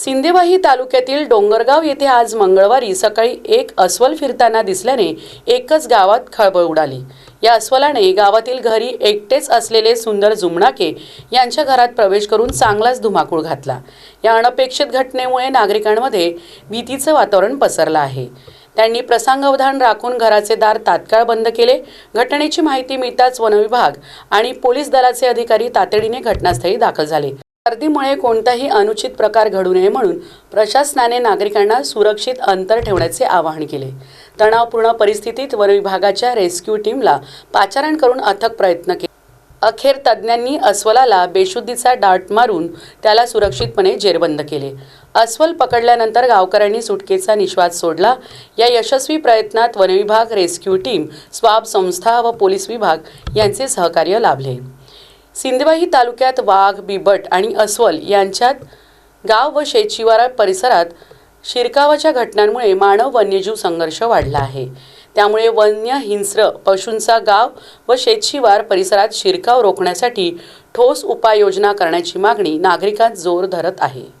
सिंदेवाही तालुक्यातील डोंगरगाव येथे आज मंगळवारी सकाळी एक अस्वल फिरताना दिसल्याने एकच गावात खळबळ उडाली. या अस्वलाने गावातील घरी एकटेच असलेले सुंदर जुमणाके यांच्या घरात प्रवेश करून चांगलाच धुमाकूळ घातला. या अनपेक्षित घटनेमुळे नागरिकांमध्ये भीतीचं वातावरण पसरलं आहे. त्यांनी प्रसंगावधान राखून घराचे दार तात्काळ बंद केले. घटनेची माहिती मिळताच वनविभाग आणि पोलीस दलाचे अधिकारी तातडीने घटनास्थळी दाखल झाले. गर्दीमुळे कोणताही अनुचित प्रकार घडू नये म्हणून प्रशासनाने नागरिकांना सुरक्षित अंतर ठेवण्याचे आवाहन केले. तणावपूर्ण परिस्थितीत वनविभागाच्या रेस्क्यू टीमला पाचारण करून अथक प्रयत्न केले. अखेर तज्ज्ञांनी अस्वलाला बेशुद्धीचा डाट मारून त्याला सुरक्षितपणे जेरबंद केले. अस्वल पकडल्यानंतर गावकऱ्यांनी सुटकेचा निश्वास सोडला. या यशस्वी प्रयत्नात वनविभाग रेस्क्यू टीम स्वाब संस्था व पोलीस विभाग यांचे सहकार्य लाभले. सिंधवाही तालुक्यात वाघ बिबट आणि अस्वल यांच्यात गाव व शेतशिवारा परिसरात शिरकावाच्या घटनांमुळे मानव वन्यजीव संघर्ष वाढला आहे. त्यामुळे वन्य हिंस्र पशूंचा गाव व शेतशिवार परिसरात शिरकाव रोखण्यासाठी ठोस उपाययोजना करण्याची मागणी नागरिकांत जोर धरत आहे.